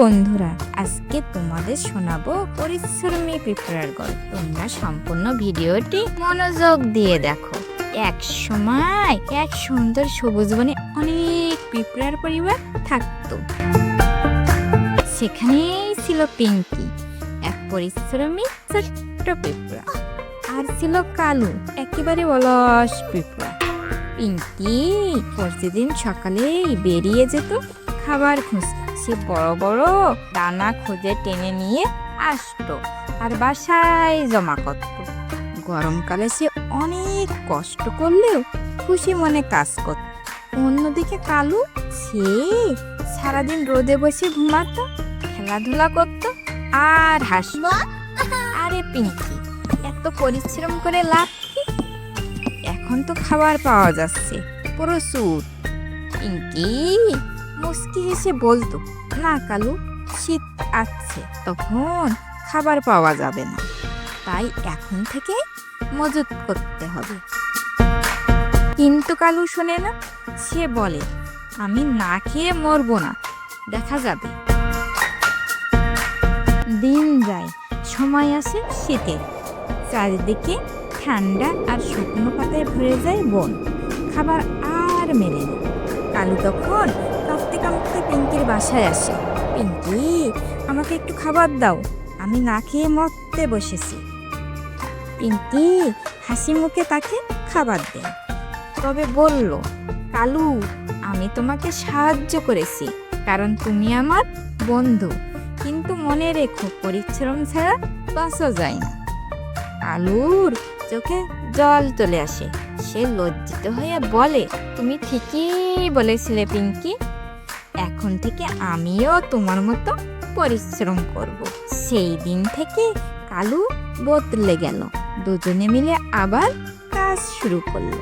বন্ধুরা, আজকে তোমাদের শোনাবো পরিশ্রমী পিঁপড়ার গল্প। তোমরা সম্পূর্ণ ভিডিওটি মনোযোগ দিয়ে দেখো। এক সময় এক সুন্দর সবুজ বনে অনেক পিঁপড়ার পরিবার থাকতো। সেখানেই ছিল পিঙ্কি, এক পরিশ্রমী ছোট্ট পিঁপড়া আর ছিল কালু, একেবারে অলস পিঁপড়া পিঙ্কি প্রতিদিন সকালেই বেরিয়ে যেত খাবার খুঁজতে। সে বড় বড় দানা খুঁজে টেনে নিয়ে আসতো আর বাসায় জমা করত। গরমকালে সে অনেক কষ্ট করলেও খুশি মনে কাজ করত। অন্যদিকে কালু সে সারাদিন রোদে বসে ঘুমাতো খেলাধুলা করত আর হাসত। আরে পিঙ্কি এত পরিশ্রম করে লাভ কি? এখন তো খাবার পাওয়া যাচ্ছে প্রচুর। পিঙ্কি! মুস্কি হেসে বলতো, না কালু, শীত আসছে, তখন খাবার পাওয়া যাবে না। তাই এখন থেকে মজুত করতে হবে। কিন্তু কালু শোনে না, সে বলে, আমি না খেয়ে মরবো না, দেখা যাবে। দিন যায়, সময় আসে শীতের চারিদিকে ঠান্ডা আর শুকনো পাতায় ভরে যায় বন। খাবার আর মেলে না। কালু তখন কাঁপতে কাঁপতে পিঙ্কির বাসায় আসে। পিঙ্কি, আমাকে একটু খাবার দাও। আমি না খেয়ে মরতে বসেছি। পিঙ্কি, হাসি মুখে তাকে খাবার দেয় তবে বলল, কালু, আমি তোমাকে সাহায্য করেছি, কারণ তুমি আমার বন্ধু। কিন্তু মনে রেখো, পরিশ্রম ছাড়া বাঁচা যায় না। কালুর চোখে জল চলে আসে। সে লজ্জিত হয়ে বলে, তুমি ঠিকই বলেছিলে পিঙ্কি। এখন থেকে আমিও তোমার মতো পরিশ্রম করব। সেই দিন থেকে কালু বদলে গেল। দুজনে মিলে আবার কাজ শুরু করল।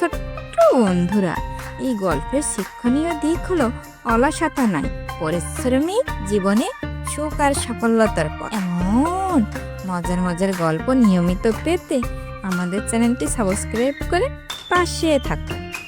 ছোট্ট বন্ধুরা, এই গল্পের শিক্ষণীয় দিক হলো অলসতা নয় পরিশ্রমী জীবনে সুখ আর সফলতার পর এমন মজার মজার গল্প নিয়মিত পেতে আমাদের চ্যানেলটি সাবস্ক্রাইব করে পাশে থাকুন।